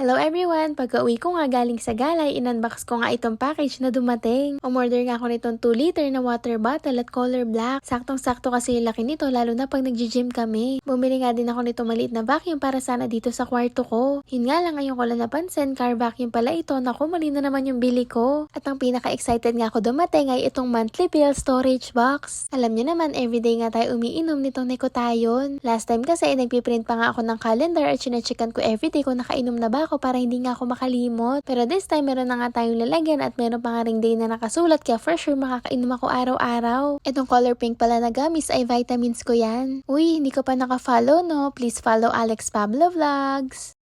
Hello everyone! Pagka-uwi ko nga galing sa galay, in-unbox ko nga itong package na dumating. Umorder nga ako nitong 2 liter na water bottle at color black. Saktong-sakto kasi yung laki nito lalo na pag nag-gym kami. Bumili nga din ako nitong maliit na vacuum para sana dito sa kwarto ko. Yun nga lang ngayon ko lang napansin, car vacuum pala ito. Naku, mali na naman yung bili ko. At ang pinaka-excited nga ako dumating ay itong monthly bill storage box. Alam niyo naman, everyday nga tayo umiinom nitong Nicotayon. Last time kasi nagpiprint pa nga ako ng calendar at sinacheckan ko everyday kung nakainom na ba ako para hindi nga ako makalimot. Pero this time, meron na nga tayong lalagyan at meron pa nga ring day na nakasulat kaya for sure makakainom ako araw-araw. Itong color pink pala na gamis ay vitamins ko yan. Uy, hindi ko pa naka-follow no? Please follow Alex Pablo Vlogs.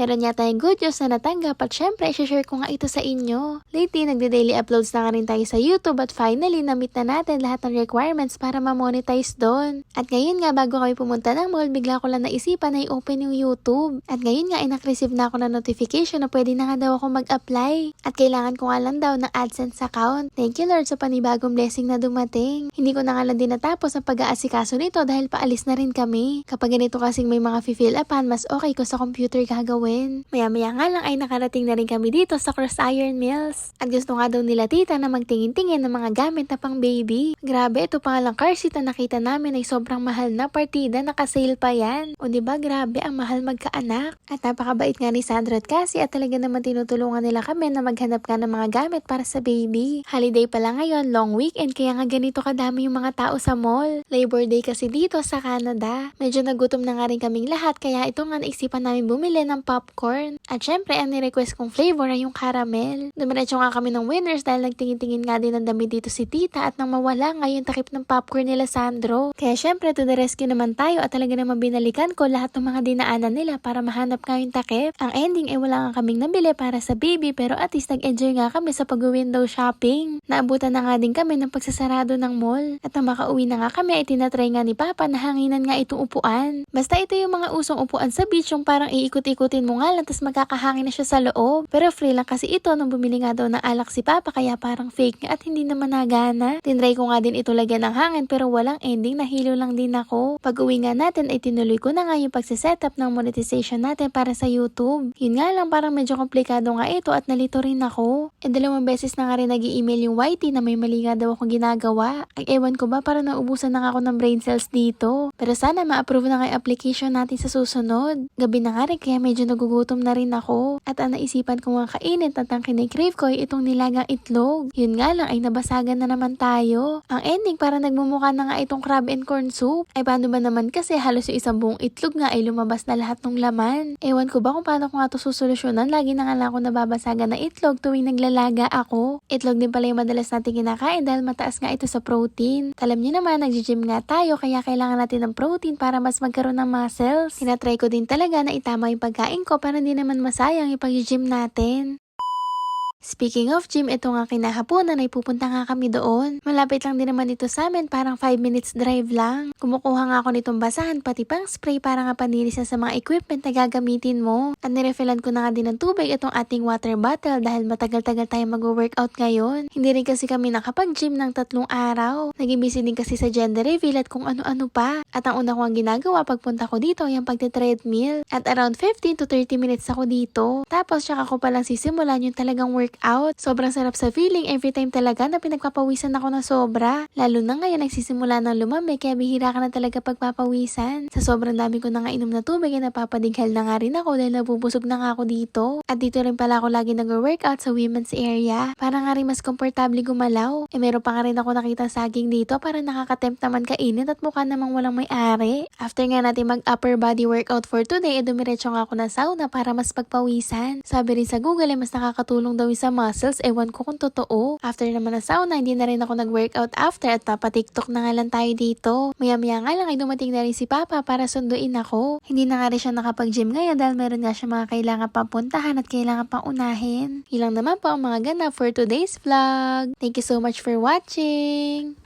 Meron yata tayong good news na natanggap at syempre, share ko nga ito sa inyo. Lately, nagde-daily uploads na nga rin tayo sa YouTube at finally, na-meet na natin lahat ng requirements para ma-monetize doon. At ngayon nga, bago kami pumunta ng mall, bigla ko lang naisipan na i-open yung YouTube. At ngayon nga, ay receive na ako ng notification na pwede na nga daw ako mag-apply. At kailangan ko nga lang daw ng AdSense account. Thank you Lord sa panibagong blessing na dumating. Hindi ko na nga lang din natapos ang pag-aasikaso nito dahil paalis na rin kami. Kapag ganito kasing may mga fill upan, mas okay ko sa computer gagawin gawin. Maya-maya nga lang ay nakarating na rin kami dito sa Cross Iron Mills. At gusto nga daw nila tita na magtingin-tingin ng mga gamit na pang baby. Grabe, ito pa lang car seat na nakita namin ay sobrang mahal na partida, nakasale pa yan. O ba diba, grabe, ang mahal magkaanak. At napakabait nga ni Sandra at Cassie at talaga naman tinutulungan nila kami na maghanap ka ng mga gamit para sa baby. Holiday pa lang ngayon, long weekend, kaya nga ganito kadami yung mga tao sa mall. Labor Day kasi dito sa Canada. Medyo nagutom na nga rin kaming lahat, kaya ito nga naisipan namin bumili ng popcorn. At syempre, ang ni-request kong flavor ay yung caramel. Dumiretso nga kami ng winners dahil nagtingin-tingin nga din ng dami dito si tita at nang mawala nga yung takip ng popcorn nila Sandro. Kaya syempre, to the rescue naman tayo at talaga naman binalikan ko lahat ng mga dinaanan nila para mahanap nga yung takip. Ang ending ay wala nga kaming nabili para sa baby pero at least nag-enjoy nga kami sa pag-window shopping. Naabutan na nga din kami ng pagsasarado ng mall. At nang makauwi na nga kami ay tinatry nga ni Papa na hanginan nga itong upuan. Basta ito yung mga usong upuan sa beach yung parang iikot-ikutin Pipindutin mo nga lang tapos magkakahangin na siya sa loob. Pero free lang kasi ito nung bumili nga daw ng alak si Papa kaya parang fake nga at hindi naman nagana. Tinry ko nga din ito lagyan ng hangin pero walang ending nahilo lang din ako. Pag uwi nga natin ay tinuloy ko na nga yung pagsisetup ng monetization natin para sa YouTube. Yun nga lang parang medyo komplikado nga ito at nalito rin ako. E dalawang beses na nga rin nag email yung YT na may mali nga daw akong ginagawa. Ay ewan ko ba para naubusan na nga ako ng brain cells dito. Pero sana ma-approve na nga yung application natin sa susunod. Gabi na nga rin kaya medyo nagugutom na rin ako. At ang naisipan ko nga kainin at ang kinikrave ko ay itong nilagang itlog. Yun nga lang ay nabasagan na naman tayo. Ang ending para nagmumukha na nga itong crab and corn soup. Ay paano ba naman kasi halos yung isang buong itlog nga ay lumabas na lahat ng laman. Ewan ko ba kung paano ko nga ito susolusyonan. Lagi na nga lang ako nababasagan na itlog tuwing naglalaga ako. Itlog din pala yung madalas natin kinakain dahil mataas nga ito sa protein. Alam niyo naman, nag-gym nga tayo kaya kailangan natin ng protein para mas magkaroon ng muscles. Tinatry ko din talaga na itama yung pagkain ko para hindi naman masayang ipag-gym natin. Speaking of gym, ito nga kinahaponan ay pupunta nga kami doon. Malapit lang din naman ito sa amin, parang 5 minutes drive lang. Kumukuha nga ako nitong basahan, pati pang spray para nga panilisan sa mga equipment na gagamitin mo. At nirefillan ko na nga din ng tubig itong ating water bottle dahil matagal-tagal tayo mag-workout ngayon. Hindi rin kasi kami nakapag-gym ng tatlong araw. Naging busy din kasi sa gender reveal at kung ano-ano pa. At ang una ko ang ginagawa pagpunta ko dito ay ang pagte-treadmill. At around 15 to 30 minutes ako dito. Tapos tsaka ko palang sisimulan yung talagang work workout. Sobrang sarap sa feeling every time talaga na pinagpapawisan ako na sobra. Lalo na ngayon nagsisimula ng lumamig kaya bihira ka na talaga pagpapawisan. Sa sobrang dami ko na nga inom na tubig ay napapadighal na nga rin ako dahil nabubusog na nga ako dito. At dito rin pala ako lagi nag-workout sa women's area. Para nga rin mas komportable gumalaw. E meron pa nga rin ako nakita saging dito para nakakatempt naman kainin at mukha namang walang may-ari. After nga natin mag upper body workout for today, e dumiretso nga ako na sauna para mas pagpawisan. Sabi rin sa Google ay mas nakakatulong daw sa muscles, ewan ko kung totoo. After naman na sauna, hindi na rin ako nag-workout after at papatiktok na nga lang tayo dito. Maya-maya nga lang ay dumating na rin si Papa para sunduin ako. Hindi na nga rin siya nakapag-gym ngayon dahil meron nga siya mga kailangan pang puntahan at kailangan pang unahin. Ilang naman po ang mga ganap for today's vlog. Thank you so much for watching!